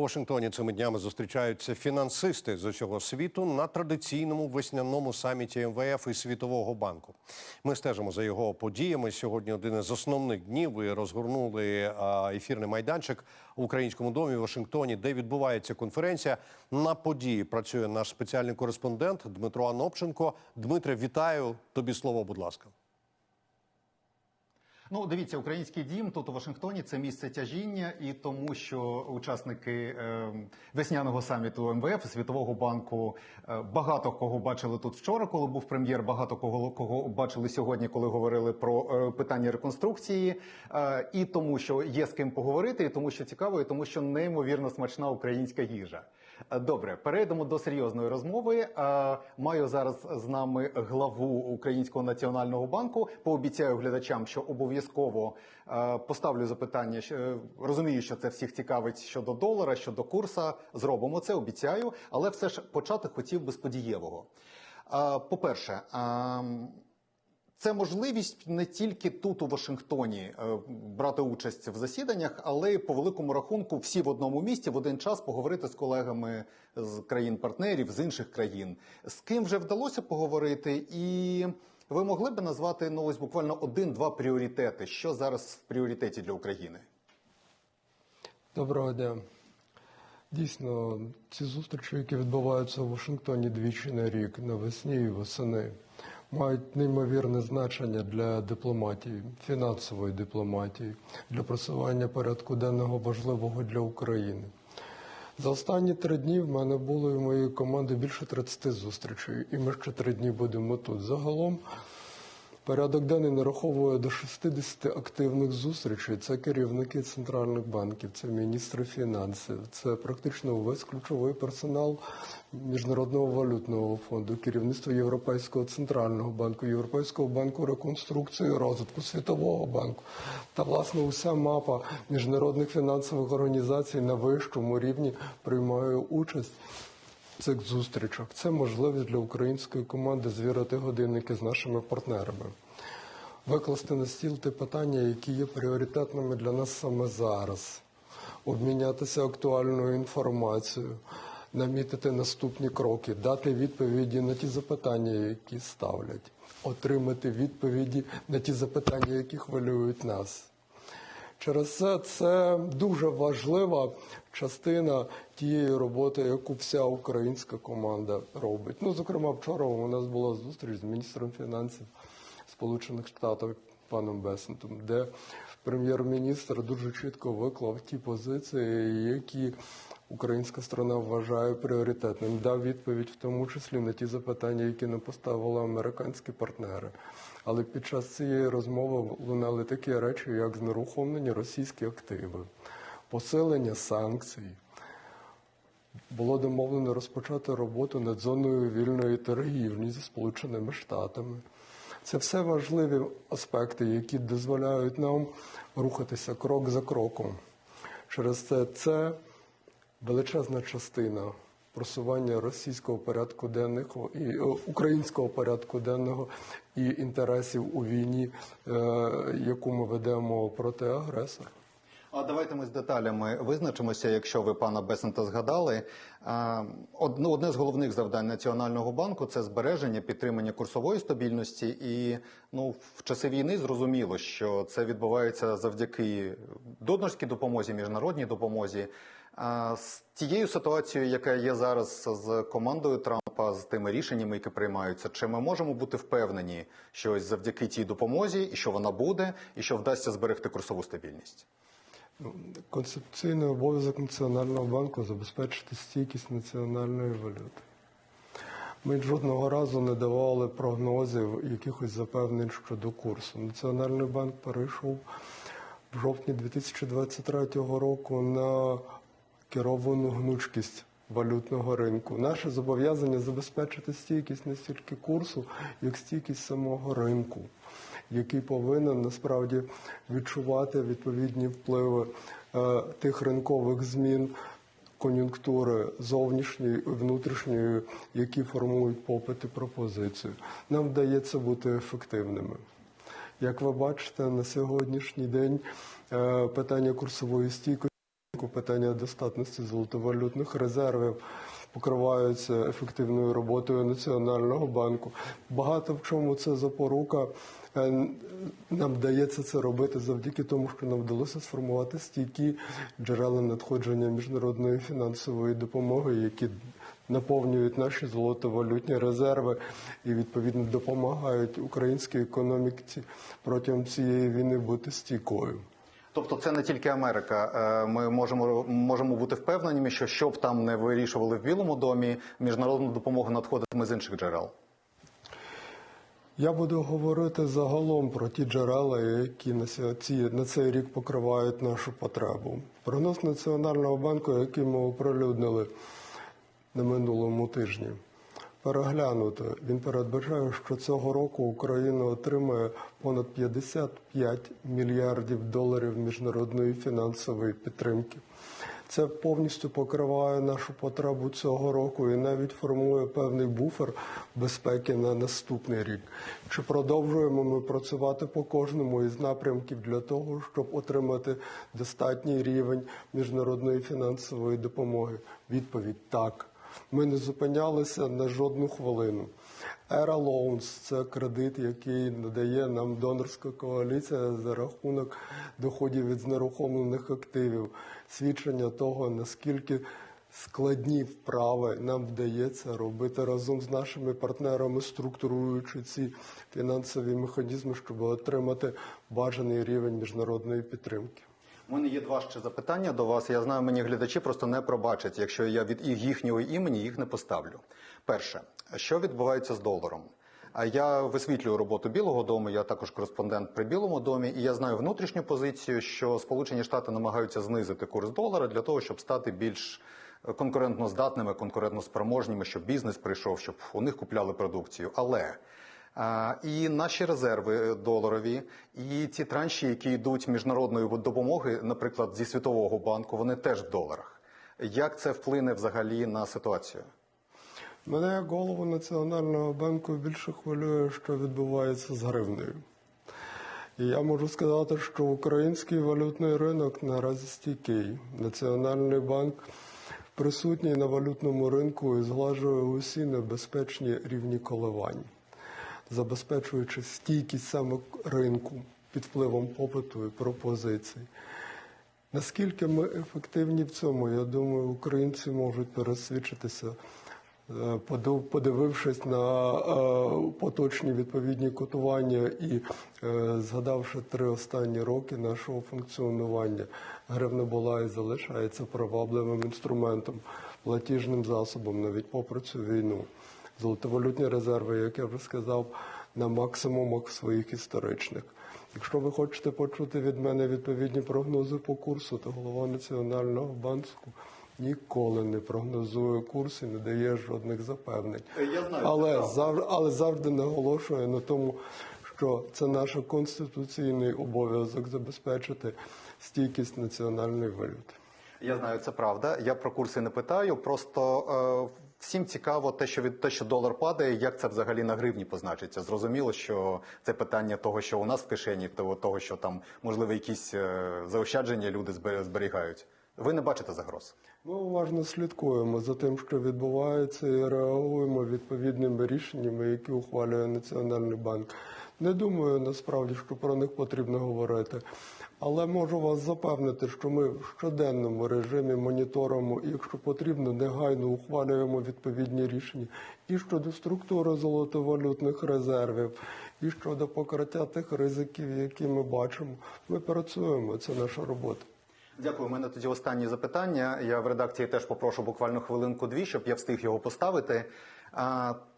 Вашингтоні цими днями зустрічаються фінансисти з усього світу на традиційному весняному саміті МВФ і Світового банку. Ми стежимо за його подіями. Сьогодні один із основних днів. Ви розгорнули ефірний майданчик в українському домі в Вашингтоні, де відбувається конференція. На події працює наш спеціальний кореспондент Дмитро Анопченко. Дмитре, вітаю тобі слово, будь ласка. Ну, дивіться, український дім тут у Вашингтоні це місце тяжіння, і тому, що учасники е, весняного саміту МВФ Світового банку е, багато кого бачили тут вчора, коли був прем'єр. Багато кого кого бачили сьогодні, коли говорили про е, питання реконструкції, і тому, що є з ким поговорити, і тому, що цікаво, і тому, що неймовірно смачна українська їжа. Е, Добре, перейдемо до серйозної розмови. Е, Маю зараз з нами главу Українського національного банку. Пообіцяю глядачам, що обов'язково е, поставлю запитання. Розумію, що це всіх цікавить щодо долара, щодо курса. Зробимо це, обіцяю. Але все ж почати хотів би з подієвого. Е, По-перше, ем, це можливість не тільки тут у Вашингтоні е, брати участь в засіданнях, але й по великому рахунку всі в одному місці в один час поговорити з колегами з країн-партнерів з інших країн. З ким вже вдалося поговорити, і ви могли б назвати ну ось буквально один-два пріоритети, що зараз в пріоритеті для України? Доброго дня. Дійсно, ці зустрічі, які відбуваються у Вашингтоні двічі на рік, навесні і восени, мають неймовірне значення для дипломатії, фінансової дипломатії, для просування порядку денного важливого для України. За останні три дні в мене було і моєї команди більше 30 зустрічей, і ми ще три дні будемо тут. Загалом Порядок денний нараховує до 60 активних зустрічей. Це керівники центральних банків, це міністри фінансів, це практично увесь ключовий персонал Міжнародного валютного фонду, керівництво Європейського центрального банку, Європейського банку реконструкції і розвитку, Світового банку та власне уся мапа міжнародних фінансових організацій на вищому рівні приймає участь цих зустрічах. Це можливість для української команди звірити годинники з нашими партнерами, викласти на стіл ті питання, які є пріоритетними для нас саме зараз, обмінятися актуальною інформацією, намітити наступні кроки, дати відповіді на ті запитання, які ставлять, отримати відповіді на ті запитання, які хвилюють нас. Через це це дуже важлива частина тієї роботи, яку вся українська команда робить. Ну, зокрема, вчора у нас була зустріч з міністром фінансів Сполучених Штатів паном Бесентом, де прем'єр-міністр дуже чітко виклав ті позиції, які українська сторона вважає пріоритетним. Дав відповідь в тому числі на ті запитання, які не поставили американські партнери. Але під час цієї розмови лунали такі речі, як знерухомлені російські активи, посилення санкцій. Було домовлено розпочати роботу над зоною вільної торгівлі зі Сполученими Штатами. Це все важливі аспекти, які дозволяють нам рухатися крок за кроком. Через це це величезна частина просування російського порядку денного і е, українського порядку денного і інтересів у війні, е, яку ми ведемо проти агресора. А давайте ми з деталями визначимося, якщо ви пана Бесента згадали. Одне одне з головних завдань Національного банку це збереження, підтримання курсової стабільності. І ну, в часи війни зрозуміло, що це відбувається завдяки донорській допомозі, міжнародній допомозі. А з тією ситуацією, яка є зараз з командою Трампа, з тими рішеннями, які приймаються, чи ми можемо бути впевнені, що ось завдяки цій допомозі, і що вона буде, і що вдасться зберегти курсову стабільність? Концепційний обов'язок Національного банку забезпечити стійкість національної валюти. Ми жодного разу не давали прогнозів якихось запевнень щодо курсу. Національний банк перейшов в жовтні 2023 року на керовану гнучкість валютного ринку. Наше зобов'язання забезпечити стійкість не стільки курсу, як стійкість самого ринку, який повинен насправді відчувати відповідні впливи е, тих ринкових змін. Кон'юнктури зовнішньої і внутрішньої, які формують попит і пропозицію, нам вдається бути ефективними. Як ви бачите, на сьогоднішній день е, питання курсової стійкості ринку, питання достатності золотовалютних резервів покриваються ефективною роботою Національного банку. Багато в чому це запорука. Е, Нам вдається це робити завдяки тому, що нам вдалося сформувати стійкі джерела надходження міжнародної фінансової допомоги, які наповнюють наші золотовалютні резерви і відповідно допомагають українській економіці протягом цієї війни бути стійкою. Тобто це не тільки Америка. Е, Ми можемо можемо бути впевнені, що що б там не вирішували в Білому домі, міжнародна допомога надходитиме з інших джерел. Я буду говорити загалом про ті джерела, які на ці на цей рік покривають нашу потребу. Прогноз Національного банку, який ми оприлюднили на минулому тижні, переглянуто. Він передбачає, що цього року Україна отримає понад 55 мільярдів доларів міжнародної фінансової підтримки. Це повністю покриває нашу потребу цього року і навіть формує певний буфер безпеки на наступний рік. Чи продовжуємо ми працювати по кожному із напрямків для того, щоб отримати достатній рівень міжнародної фінансової допомоги? Відповідь так. Ми не зупинялися на жодну хвилину. Era Loans – це кредит, який надає нам донорська коаліція за рахунок доходів від знерухомлених активів. Свідчення того, наскільки складні вправи нам вдається робити разом з нашими партнерами, структуруючи ці фінансові механізми, щоб отримати бажаний рівень міжнародної підтримки. У мене є два ще запитання до вас. Я знаю, мені глядачі просто не пробачать, якщо я від їхнього імені їх не поставлю. Перше, що відбувається з доларом? А я висвітлюю роботу Білого Дому. Я також кореспондент при Білому домі, і я знаю внутрішню позицію, що Сполучені Штати намагаються знизити курс долара для того, щоб стати більш конкурентно здатними, конкурентно спроможніми, щоб бізнес прийшов, щоб у них купляли продукцію. Але І наші резерви доларові, і ці транші, які йдуть міжнародної допомоги, наприклад, зі Світового банку, вони теж в доларах. Як це вплине взагалі на ситуацію? Мене голову Національного банку більше хвилює, що відбувається з гривнею. І я можу сказати, що український валютний ринок наразі стійкий. Національний банк присутній на валютному ринку і зглажує усі небезпечні рівні коливань, забезпечуючи стійкість саме ринку під впливом попиту і пропозицій. Наскільки ми ефективні в цьому, я думаю, українці можуть пересвідчитися, е, подивившись на е, поточні відповідні котування і е, згадавши три останні роки нашого функціонування, гривна була і залишається привабливим інструментом, платіжним засобом, навіть попри цю війну. Золотовалютні резерви, як я вже сказав, на максимумах своїх історичних. Якщо ви хочете почути від мене відповідні прогнози по курсу, то голова Національного банку ніколи не прогнозує курс і не дає жодних запевнень. Е, Я знаю, але завжди, але завжди наголошує на тому, що це наш конституційний обов'язок забезпечити стійкість національної валюти. Я знаю, це правда. Я про курси не питаю. Просто е, всім цікаво те, що від те, що долар падає, як це взагалі на гривні позначиться. Зрозуміло, що це питання того, що у нас в кишені, того, того що там можливо якісь е, заощадження люди збе- зберігають. Ви не бачите загроз. Ми уважно слідкуємо за тим, що відбувається, і реагуємо відповідними рішеннями, які ухвалює Національний банк. Не думаю насправді, що про них потрібно говорити. Але можу вас запевнити, що ми в щоденному режимі моніторимо і, якщо потрібно, негайно ухвалюємо відповідні рішення і щодо структури золотовалютних резервів, і щодо покриття тих ризиків, які ми бачимо. Ми працюємо. Це наша робота. Дякую. У мене тоді останнє запитання. Я в редакції теж попрошу буквально хвилинку-дві, щоб я встиг його поставити.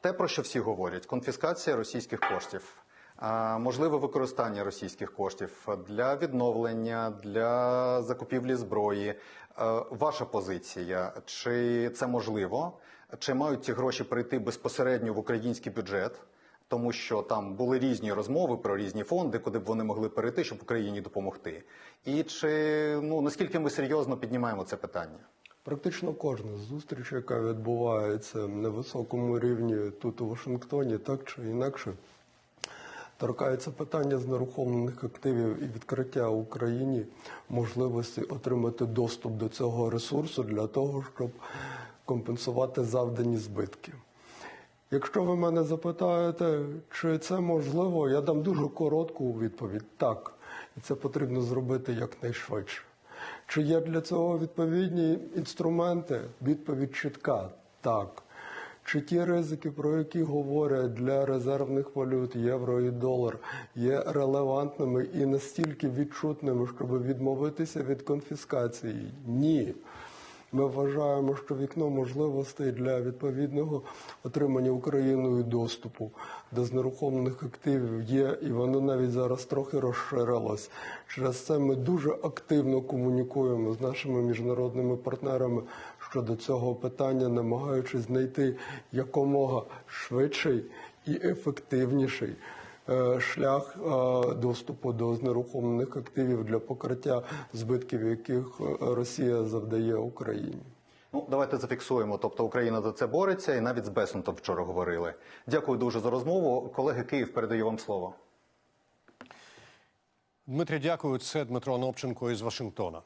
Те, про що всі говорять: конфіскація російських коштів, можливе використання російських коштів для відновлення, для закупівлі зброї. Ваша позиція, чи це можливо? Чи мають ці гроші прийти безпосередньо в український бюджет? Тому що там були різні розмови про різні фонди, куди б вони могли перейти, щоб Україні допомогти. І чи ну наскільки ми серйозно піднімаємо це питання? Практично кожна зустріч, яка відбувається на високому рівні тут у Вашингтоні, так чи інакше торкається питання з знерухомлених активів і відкриття Україні можливості отримати доступ до цього ресурсу для того, щоб компенсувати завдані збитки. Якщо ви мене запитаєте, чи це можливо, я дам дуже коротку відповідь так. І це потрібно зробити якнайшвидше. Чи є для цього відповідні інструменти? Відповідь чітка так. Чи ті ризики, про які говорять для резервних валют євро і долар, є релевантними і настільки відчутними, щоб відмовитися від конфіскації? Ні. Ми вважаємо, що вікно можливостей для відповідного отримання Україною доступу до знерухомлених активів є, і воно навіть зараз трохи розширилось. Через це ми дуже активно комунікуємо з нашими міжнародними партнерами щодо цього питання, намагаючись знайти якомога швидший і ефективніший шлях е, доступу до знерухомлених активів для покриття збитків, яких е, Росія завдає Україні. Ну, давайте зафіксуємо. Тобто Україна за це бореться, і навіть з Бесентом вчора говорили. Дякую дуже за розмову. Колеги Київ передаю вам слово. Дмитрий, дякую. Це Дмитро Новченко із Вашингтона.